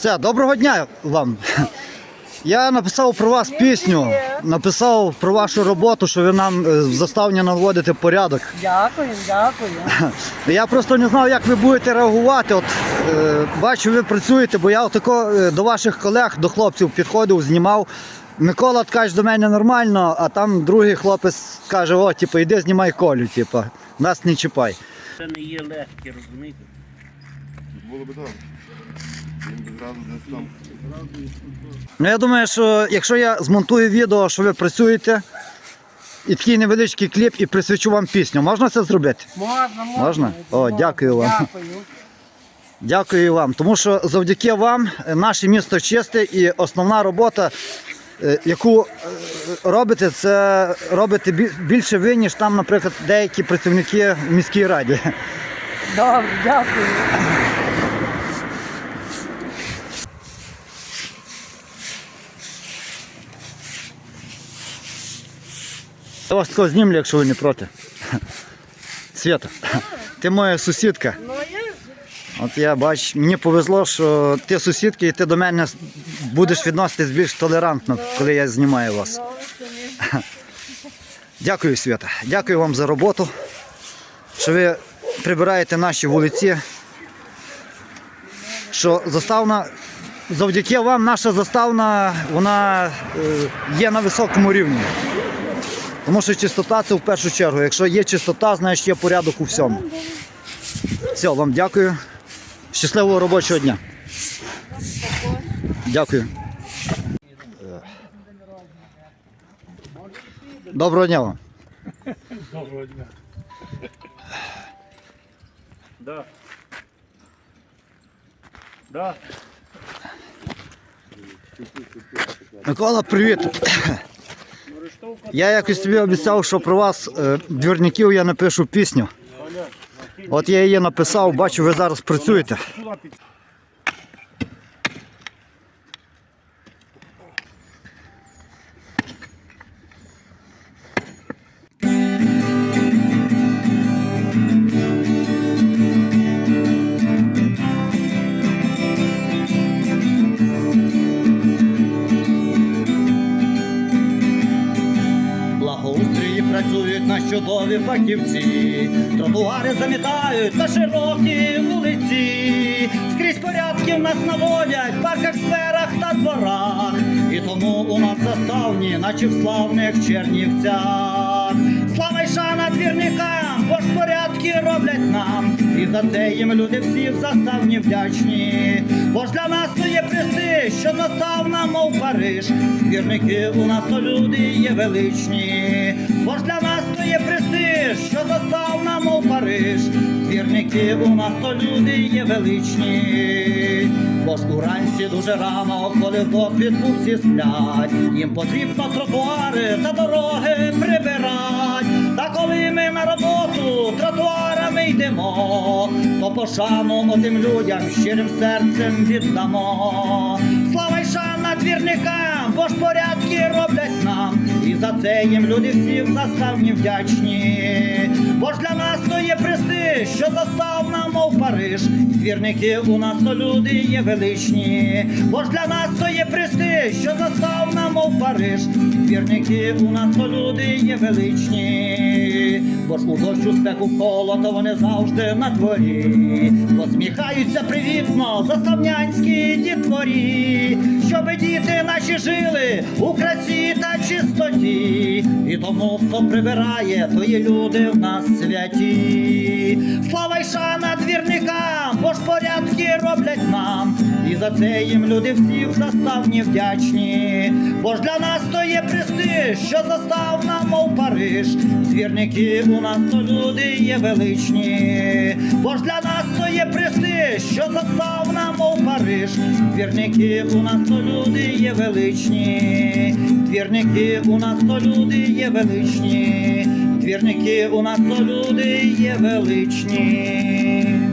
Це, доброго дня вам. Я написав про вас пісню, написав про вашу роботу, що ви нам е, в заставні наводите порядок. Дякую, дякую. Я просто не знав, як ви будете реагувати. От е, бачу, ви працюєте, бо я отако е, до ваших колег, до хлопців підходив, знімав. Микола каже до мене нормально, а там другий хлопець каже: о, типу, йди знімай колю, типу, нас не чіпай. Це не є легке, розумієте? Було би так. Ну я думаю, що якщо я змонтую відео, що ви працюєте, і такий невеличкий кліп, і присвячу вам пісню, можна це зробити? Можна, можна. Можна? О, дякую вам. Дякую. Дякую вам, тому що завдяки вам е, наше місто чисте і основна робота, е, яку е, робите, це робите більше ви, ніж там, наприклад, деякі працівники в міській раді. Добре, дякую. Вас такого знімлю, якщо ви не проти. Свята, ти моя сусідка. Ну, От я бач, мені повезло, що ти сусідка і ти до мене будеш відноситись більш толерантно, коли я знімаю вас. Дякую, Свята. Дякую вам за роботу, що ви прибираєте наші вулиці. Що заставна, завдяки вам наша заставна вона е, є на високому рівні. Тому що чистота це в першу чергу. Якщо є чистота, значить є порядок у всьому. Все, вам дякую. Щасливого робочого дня. Дякую. Доброго дня вам. Доброго дня. Да. Да. Микола, привіт. Я якось тобі обіцяв, що про вас, е, двірників, я напишу пісню. От я її написав, бачу, ви зараз працюєте. Чудові фахівці, тротуари замітають на широкі вулиці, скрізь порядки в нас наводять в парках, сферах та дворах. І тому у нас заставні, наче в славних Чернівцях. Слава й шана двірникам, бо ж порядки роблять нам. І за це їм люди всі в заставні вдячні. Бо ж для нас то є престиж, що заставна, мов Париж. Двірники у нас то люди є величні. Бо ж для нас то є престиж, що заставна, мов Париж. Двірники у нас то люди є величні. Бо ж уранці дуже рано, коли в досвідку всі сплять, їм потрібно тротуари та дороги прибирать. Та коли ми на роботу тротуарами йдемо, то пошану отим людям щирим серцем віддамо. Слава й шана двірникам, бо ж порядки роблять нам, і за це їм люди всі в заставні вдячні. Бо ж для нас то є престиж, що заставна, мов Париж. Двірники у нас то люди є величні. Бо ж для нас то є престиж, що заставна, мов Париж. Двірники у нас то люди є величні. Бо ж у дощу спеку холода вони завжди на дворі. Посміхаються привітно заставнянські дітворі, щоби діти наші жили у красі та чистоті. І тому, хто прибирає, то є люди в нас святі. Слава й шана двірникам, бо ж порядки роблять нам. І за це їм люди всі в заставні вдячні. Бо ж для нас то є престиж, що заставна, мов Париж. Двірники у нас то люди є величні. Бо ж для нас є престиж, що заставна, у Париж. Двірники у нас то люди є величні. Двірники у нас то люди є величні. Двірники у нас то люди є величні.